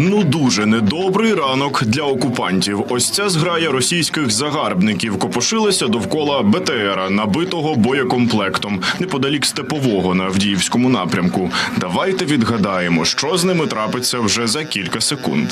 Ну дуже недобрий ранок для окупантів. Ось ця зграя російських загарбників копошилася довкола БТРа, набитого боєкомплектом неподалік степового на Авдіївському напрямку. Давайте відгадаємо, що з ними трапиться вже за кілька секунд.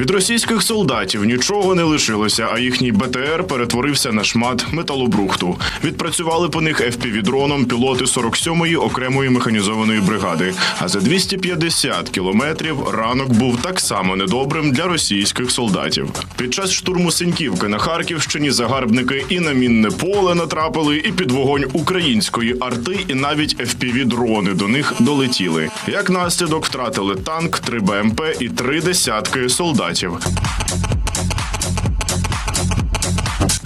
Від російських солдатів нічого не лишилося, а їхній БТР перетворився на шмат металобрухту. Відпрацювали по них FPV-дроном пілоти 47-ї окремої механізованої бригади. А за 250 кілометрів ранок був так само недобрим для російських солдатів. Під час штурму Синьківки на Харківщині загарбники і на мінне поле натрапили, і під вогонь української арти, і навіть FPV-дрони до них долетіли. Як наслідок втратили танк, три БМП і три десятки солдатів депутатів.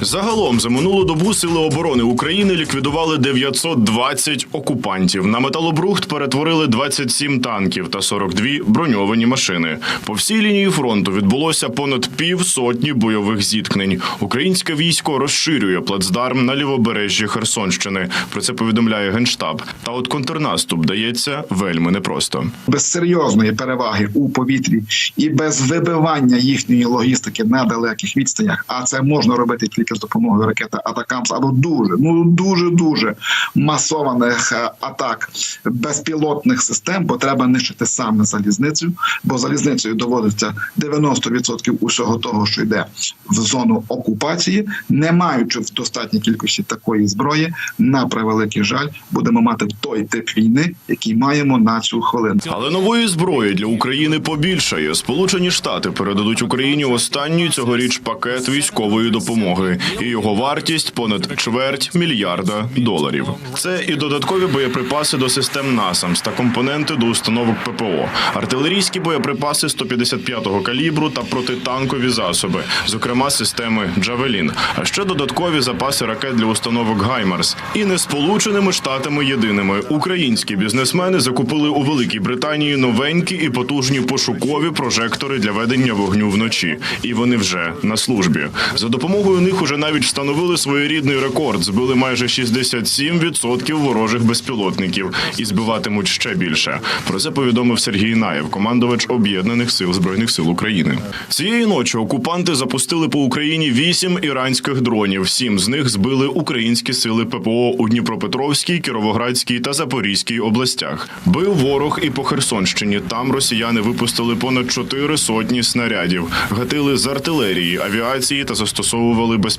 Загалом за минулу добу сили оборони України ліквідували 920 окупантів. На металобрухт перетворили 27 танків та 42 броньовані машини. По всій лінії фронту відбулося понад півсотні бойових зіткнень. Українське військо розширює плацдарм на лівобережжі Херсонщини. Про це повідомляє генштаб. Та от контрнаступ дається вельми непросто. без серйозної переваги у повітрі і без вибивання їхньої логістики на далеких відстанях, а це можна робити тільки з допомогою ракети Атакамс або дуже ну дуже дуже масованих е, атак безпілотних систем, бо треба нищити саме залізницю, бо залізницею доводиться 90% усього того, що йде в зону окупації, не маючи в достатній кількості такої зброї, на превеликий жаль, будемо мати той тип війни, який маємо на цю хвилину. Але нової зброї для України побільшає. Сполучені Штати передадуть Україні останній цьогоріч пакет військової допомоги, і його вартість понад чверть мільярда доларів. Це і додаткові боєприпаси до систем НАСАМС та компоненти до установок ППО, артилерійські боєприпаси 155-го калібру та протитанкові засоби, зокрема системи Джавелін, а ще додаткові запаси ракет для установок Гаймарс. І не сполученими штатами єдиними українські бізнесмени закупили у Великій Британії новенькі і потужні пошукові прожектори для ведення вогню вночі. І вони вже на службі. За допомогою них уже навіть встановили своєрідний рекорд. Збили майже 67% ворожих безпілотників і збиватимуть ще більше. Про це повідомив Сергій Наєв, командувач об'єднаних сил збройних сил України. Цієї ночі окупанти запустили по Україні вісім іранських дронів. Сім з них збили українські сили ППО у Дніпропетровській, Кіровоградській та Запорізькій областях. Бив ворог і по Херсонщині. Там росіяни випустили понад чотири сотні снарядів, гатили з артилерії, авіації та застосовували безпілотники.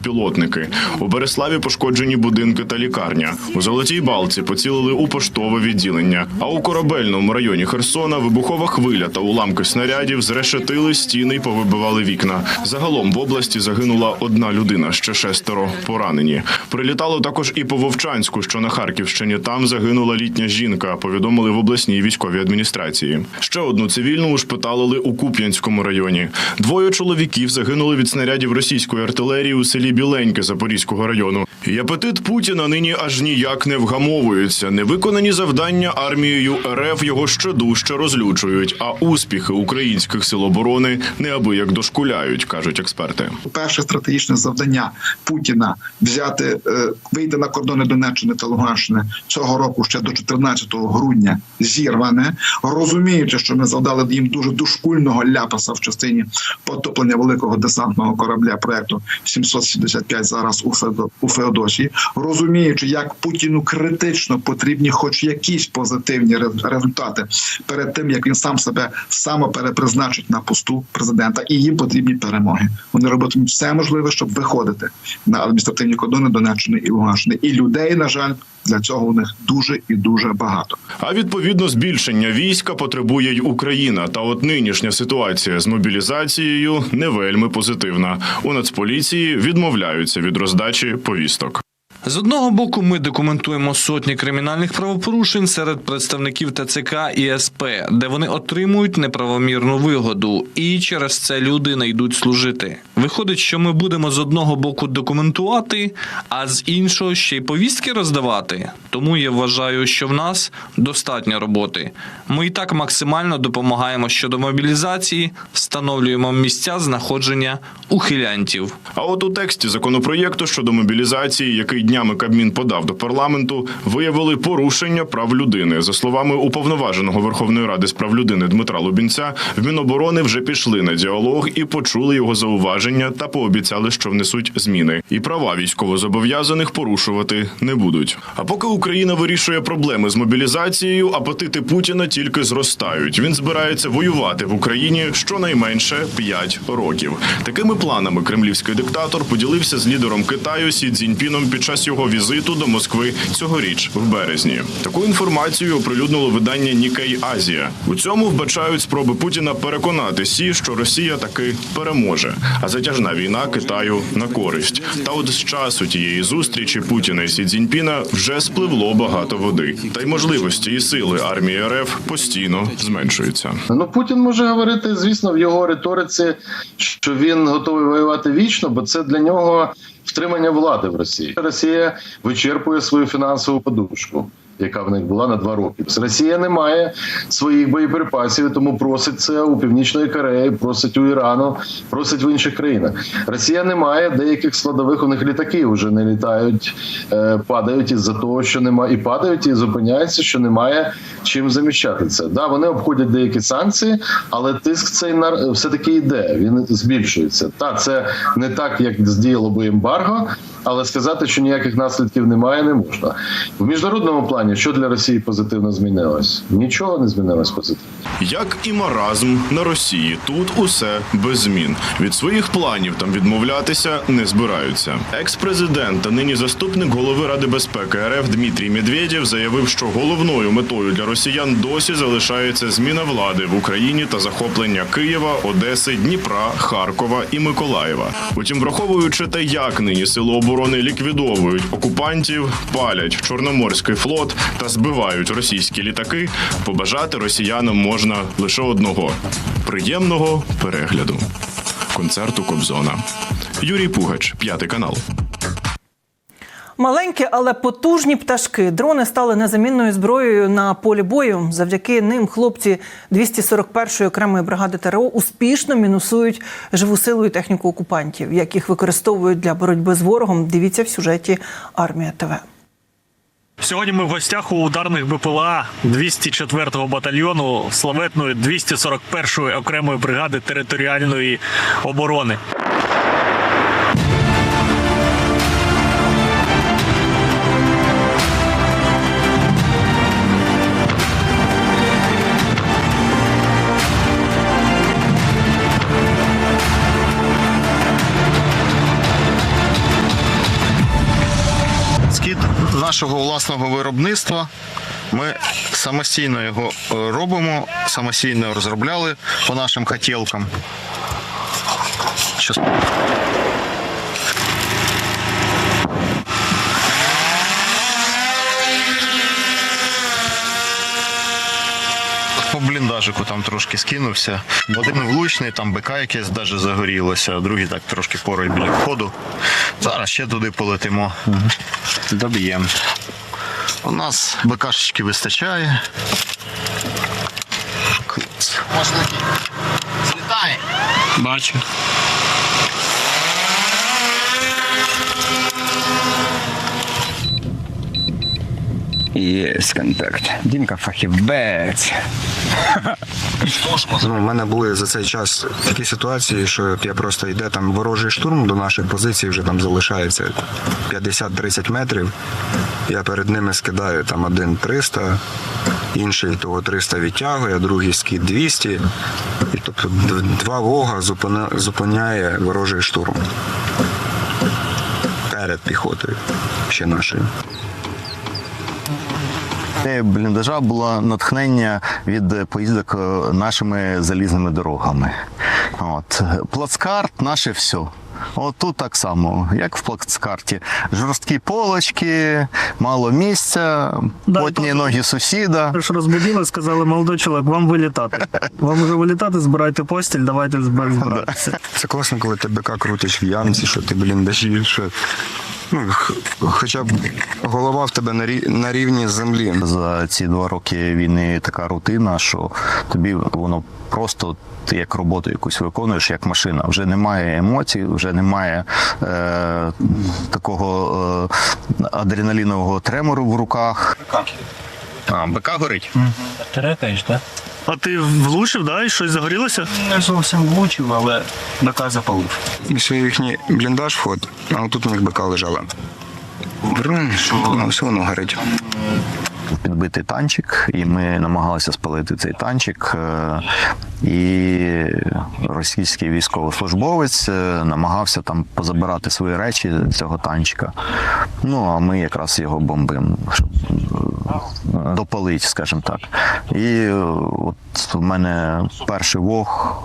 У Береславі пошкоджені будинки та лікарня. У Золотій Балці поцілили у поштове відділення. А у корабельному районі Херсона вибухова хвиля та уламки снарядів зрешетили стіни й повибивали вікна. Загалом в області загинула одна людина, ще шестеро поранені. Прилітало також і по Вовчанську, що на Харківщині. Там загинула літня жінка. Повідомили в обласній військовій адміністрації. Ще одну цивільну ушпиталили у Куп'янському районі. Двоє чоловіків загинули від снарядів російської артилерії у селі Біленьке Запорізького району. І апетит Путіна нині аж ніяк не вгамовується. Невиконані завдання армією РФ його ще дужче розлючують. А успіхи українських сил оборони неабияк дошкуляють, кажуть експерти. перше стратегічне завдання Путіна взяти е, вийти на кордони Донеччини та Луганщини цього року ще до 14 грудня зірване, розуміючи, що ми завдали їм дуже дошкульного ляпаса в частині потоплення великого десантного корабля проекту 775 зараз у Феодосії, розуміючи, як Путіну критично потрібні, хоч якісь позитивні результати перед тим, як він сам себе самоперепризначить на посту президента, і їм потрібні перемоги. Вони робитимуть все можливе, щоб виходити на адміністративні кордони Донеччини і Луганщини. І людей, на жаль, для цього у них дуже і дуже багато. А відповідно збільшення війська потребує й Україна. Та от нинішня ситуація з мобілізацією не вельми позитивна. У Нацполіції відмовляються від роздачі повісток. З одного боку, ми документуємо сотні кримінальних правопорушень серед представників ТЦК і СП, де вони отримують неправомірну вигоду, і через це люди не йдуть служити. Виходить, що ми будемо з одного боку документувати, а з іншого ще й повістки роздавати. Тому я вважаю, що в нас достатньо роботи. Ми і так максимально допомагаємо щодо мобілізації, встановлюємо місця знаходження ухилянтів. А от у тексті законопроєкту щодо мобілізації, який днями днями Кабмін подав до парламенту, виявили порушення прав людини. За словами уповноваженого Верховної Ради з прав людини Дмитра Лубінця, в Міноборони вже пішли на діалог і почули його зауваження та пообіцяли, що внесуть зміни. І права військовозобов'язаних порушувати не будуть. А поки Україна вирішує проблеми з мобілізацією, апетити Путіна тільки зростають. Він збирається воювати в Україні щонайменше 5 років. Такими планами кремлівський диктатор поділився з лідером Китаю Сі Цзіньпіном під час його візиту до Москви цьогоріч в березні. Таку інформацію оприлюднило видання Нікей Азія. У цьому вбачають спроби Путіна переконати Сі, що Росія таки переможе, а затяжна війна Китаю на користь. Та от з часу тієї зустрічі Путіна і Сі Цзіньпіна вже спливло багато води, та й можливості і сили армії РФ постійно зменшуються. Ну Путін може говорити, звісно, в його риториці, що він готовий воювати вічно, бо це для нього втримання влади в Росії. Росія вичерпує свою фінансову подушку. Яка в них була на два роки. Росія не має своїх боєприпасів, тому просить це у Північної Кореї, просить у Ірану, просить в інших країнах. Росія не має деяких складових. У них літаки вже не літають, е, падають із-за того, що немає, і падають, і зупиняються, що немає чим заміщати це. Да, вони обходять деякі санкції, але тиск цей на все таки йде. Він збільшується. Та це не так, як здіяло би ембарго, але сказати, що ніяких наслідків немає, не можна. В міжнародному плані, що для Росії позитивно змінилось? Нічого не змінилось позитивно. Як і маразм на Росії, тут усе без змін. Від своїх планів там відмовлятися не збираються. Екс-президент та нині заступник голови Ради безпеки РФ Дмитрій Медведєв заявив, що головною метою для росіян досі залишається зміна влади в Україні та захоплення Києва, Одеси, Дніпра, Харкова і Миколаєва. Утім, враховуючи те, як нині сили оборони ліквідовують окупантів, палять чорноморський флот та збивають російські літаки, побажати росіянам можна лише одного приємного перегляду. Концерту Кобзона. Юрій Пугач, п'ятий канал. Маленькі, але потужні пташки. Дрони стали незамінною зброєю на полі бою. Завдяки ним хлопці 241-ї окремої бригади ТРО успішно мінусують живу силу і техніку окупантів. Як їх використовують для боротьби з ворогом, дивіться в сюжеті Армія ТВ. Сьогодні ми в гостях у ударних БПЛА 204-го батальйону славетної 241-ї окремої бригади територіальної оборони. Нашого власного виробництва. Ми самостійно його е, робимо, самостійно розробляли по нашим хотілкам. По бліндажику там трошки скинувся. Один влучний, там БК якесь навіть загорілося, а другий так трошки порой біля входу. Зараз ще туди полетимо. Доб'ємо. У нас БКшечки вистачає. Клац. Злітає. Бачу. Є контакт. Дімка фахівець. Ну, у мене були за цей час такі ситуації, що я просто йде там ворожий штурм до наших позицій, вже там залишається 50-30 метрів. Я перед ними скидаю там один 300, інший того 300 відтягує, другий скид 200. І тобто два вога зупиняє ворожий штурм. Перед піхотою ще нашою. Ідея бліндажа була натхнення від поїздок е, нашими залізними дорогами. От. Плацкарт наше все. От тут так само, як в плацкарті. Жорсткі полочки, мало місця, Да, потні то- ноги сусіда. Ж розбудили, сказали, молодий чоловік, вам вилітати. Вам вже вилітати, збирайте постіль, давайте збиратися. Це класно, коли ти БК крутиш в ямці, що ти бліндажі, що хоча б голова в тебе на рі- на рівні землі. За ці два роки війни така рутина, що тобі воно просто ти як роботу якусь виконуєш, як машина. Вже немає емоцій, вже немає е, такого е, адреналінового тремору в руках. А, БК горить. А ти влучив, да, і щось загорілося? Не зовсім влучив, але БК запалив. Ось їхній бліндаж вход, а отут у них бика лежала. Брум, ну, все воно горить. Підбитий танчик, і ми намагалися спалити цей танчик. е, І російський військовослужбовець е, намагався там позабирати свої речі цього танчика. Ну а ми якраз його бомбимо, щоб допалить, скажімо так. І от у мене перший вог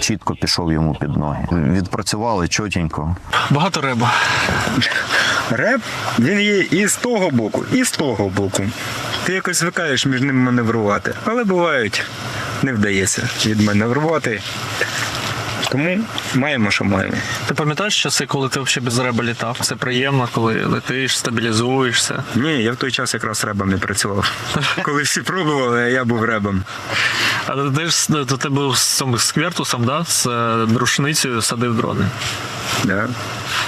чітко пішов йому під ноги. Відпрацювали чотенько. Багато реба. Реп він є і з того боку, і з того боку. Ти якось звикаєш між ними маневрувати. Але бувають, не вдається відманеврувати. Тому маємо, що маємо. Ти пам'ятаєш часи, коли ти взагалі без реба літав? Це приємно, коли летиш, стабілізуєшся. Ні, я в той час якраз ребом не працював. Коли всі пробували, а я був ребом. А ти ж до тебе з цим сквертусом, да, з е, рушницею садив дрони. Да.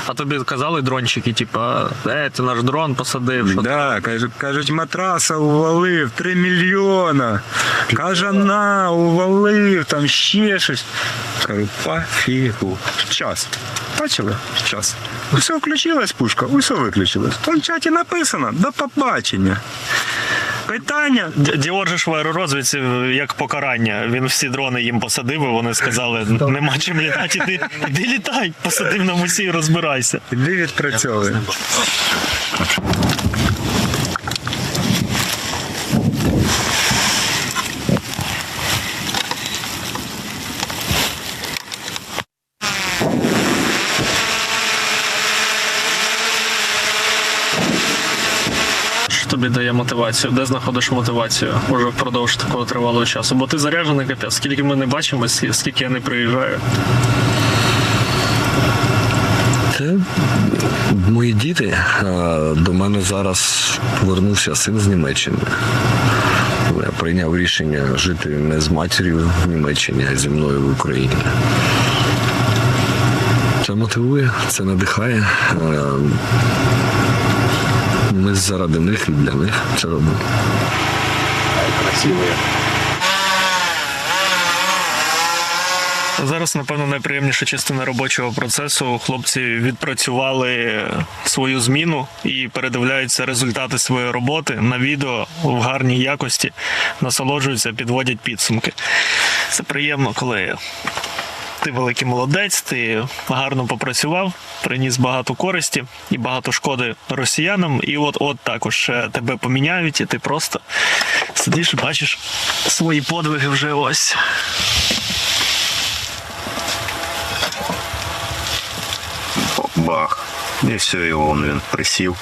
А тобі казали дрончики, типа, е, ти наш дрон посадив. Що Да, кажуть, кажуть, матраса увалив 3 мільйона. Кажана увалив, там ще щось. Кажу, пофігу. Час. Бачили? Час. Усе включилась пушка, усе виключилось. В чаті написано до побачення. Питання. діоржиш в аеророзвідці як покарання. Він всі дрони їм посадив, і вони сказали, нема чим літати, іди, іди літай, посадив на мусі і розбирайся. Іди відпрацьовуй. Що тобі дає мотивацію? Де знаходиш мотивацію уже впродовж такого тривалого часу? Бо ти заряджений капець. Скільки ми не бачимося, скільки я не приїжджаю. Це мої діти. До мене зараз повернувся син з Німеччини. Я прийняв рішення жити не з матір'ю в Німеччині, а зі мною в Україні. Це мотивує, це надихає. Ми заради них і для них це робимо. Зараз, напевно, найприємніша частина робочого процесу. Хлопці відпрацювали свою зміну і передивляються результати своєї роботи на відео в гарній якості, насолоджуються, підводять підсумки. Це приємно, коли ти великий молодець, ти гарно попрацював, приніс багато користі і багато шкоди росіянам. І от от також тебе поміняють, і ти просто сидиш і бачиш свої подвиги вже ось. Бах. І все, і он він присів.